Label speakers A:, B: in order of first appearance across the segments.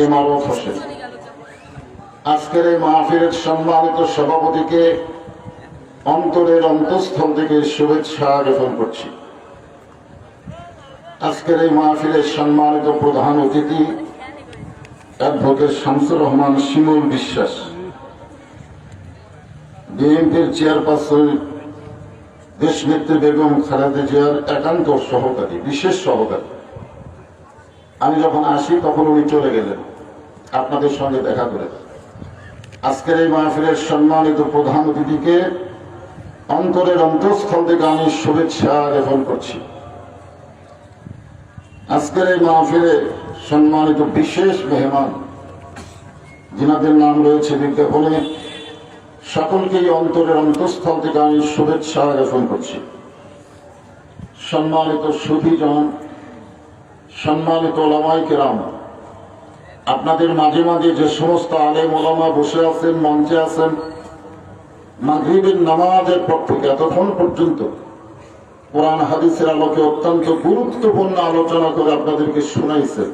A: ইমারত হোসেন আজকের এই মাহফিলের সম্মানিত সভাপতিকে অন্তরের অন্তঃস্থল থেকে শুভেচ্ছা জ্ঞাপন করছি। আজকের এই মাহফিলের সম্মানিত প্রধান অতিথি অ্যাডভোকেট শামসুর রহমান শিমুল বিশ্বাস। বিএনপির চেয়ারপারসন দেশনেত্রী বেগম খালেদা জিয়ার একান্ত সহকারী, বিশেষ সহকারী। আমি যখন আসি, তখন উনি চলে গেলেন। আপনাদের সঙ্গে দেখা করে। আজকের এই মাহফিলের সম্মানিত প্রধান অতিথিকে অন্তরের অন্তঃস্থল থেকে আমি শুভেচ্ছা জ্ঞাপন করছি। আজকের এই মাহফিলে সম্মানিত বিশেষ মেহমান, যিনাদের নাম রয়েছে বিজ্ঞাপনে সকলকেই অন্তরের অন্তঃস্থল থেকে আমি শুভেচ্ছা জ্ঞাপন করছি। সম্মানিত সুধীজন সম্মানিত ওলামাই কেরাম, আপনাদের মাঝে মাঝে যে সমস্ত আলেম ওলামা বসে আছেন, মঞ্চে আছেন, মাগরিবের নামাজের পর থেকে এতক্ষণ পর্যন্ত কোরআন হাদিসের আলোকে অত্যন্ত গুরুত্বপূর্ণ আলোচনা করে আপনাদেরকে শুনাইছে।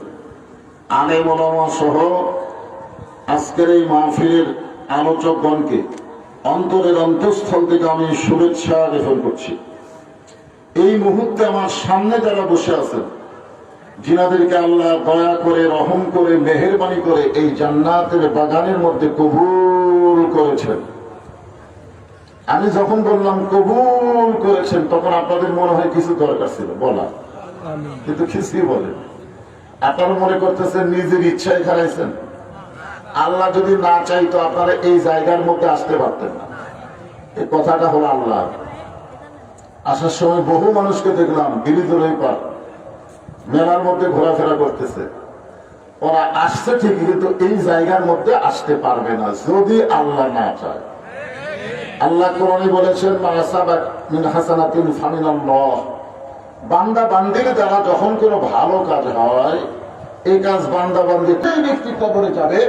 A: আলেম ওলামা সহ আজকের এই মাহফিলের আলোচকগণকে অন্তরের অন্তঃস্থল থেকে আমি শুভেচ্ছা জ্ঞাপন করছি। এই মুহূর্তে আমার সামনে যারা বসে আছেন যিনাদেরকে আল্লাহ দয়া করে, রহম করে, মেহরবানি করে এই জান্নাতের বাগানের মধ্যে কবুল করেছেন। আমি যখন বললাম কবুল করেছেন, তখন আপনাদের মনে হয় কিছু দরকার ছিল, বলা। কিন্তু কিছুই বলেন। আপনারা মনে করতেছেন নিজের ইচ্ছায় খারাইছেন আল্লাহ যদি না চাইতো, আপনারা এই জায়গার মধ্যে আসতে পারতেন না। এই কথাটা হলো আল্লাহ। আসার সময় বহু মানুষকে দেখলাম গিরিজোর পার মেলার মধ্যে ঘোরাফেরা করতেছে। ওরা আসছে ঠিকই, কিন্তু এই জায়গার মধ্যে আসতে পারবে না, যদি আল্লাহ না চায়। আল্লাহ কোরআনে বলেছেন বান্দা বান্দির দ্বারা যখন ভালো কাজ হয়, এই কাজ বান্দা কবরে যাবে,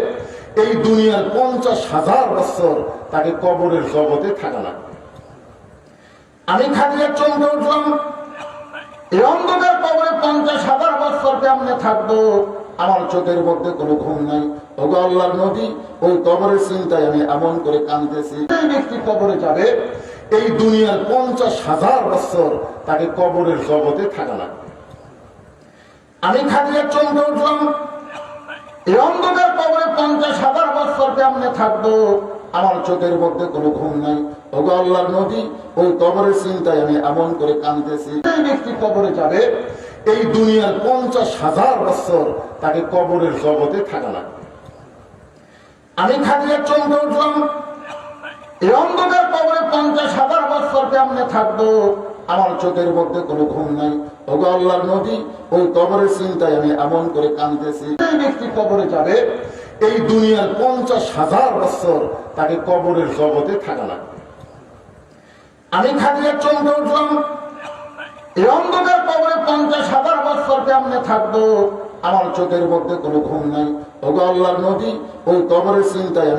A: এই দুনিয়ার পঞ্চাশ হাজার বছর তাকে কবরের জগতে থাকা লাগবে। আমি খাদিজা চমকে উঠলাম, এই অন্ধকার কবরে পঞ্চাশ হাজার বছর কেমনে থাকব, আমার চোখের মধ্যে কোনো ঘুম নাই। ওগো আল্লাহর নদী ওই কবরের চিন্তায় আমি এমন করে কাঁদতেছি, এই ব্যক্তি কবরে যাবে, এই দুনিয়ার পঞ্চাশ হাজার বছর তাকে কবরের জগতে থাকা লাগবে। আমি খাদিজা চমকে উঠলাম, এই অন্ধকার কবরে পঞ্চাশ হাজার বছর কেমনে থাকব, আমার চোখের মধ্যে কোনো ঘুম নাই। ওগো আল্লাহর নদী ওই কবরের চিন্তায় আমি এমন করে কাঁদতেছি, এই ব্যক্তি কবরে যাবে এই দুনিয়ার পঞ্চাশ হাজার বছর তাকে কবরের জগতে থাকা লাগবে। আমি খাদিজা চমকে উঠলাম, এই অন্ধকার কবরে পঞ্চাশ হাজার বছর কেমনে থাকব? আমার চোখের মধ্যে কোনো ঘুম নাই। ওগো আল্লাহর নদী ওই কবরের চিন্তায় আমি এমন করে কাঁদতেছি। এই ব্যক্তি কবরে যাবে, এই দুনিয়ার পঞ্চাশ হাজার বছর তাকে কবরের জগতে থাকা লাগবে। আমি খাদিজা চমকে উঠলাম এই অন্ধকার কবরে পঞ্চাশ হাজার বছর কেমনে থাকব? আমার চোখের মধ্যে কোনো ঘুম নাই। ওগো আল্লাহর নদী ওই কবরের চিন্তায়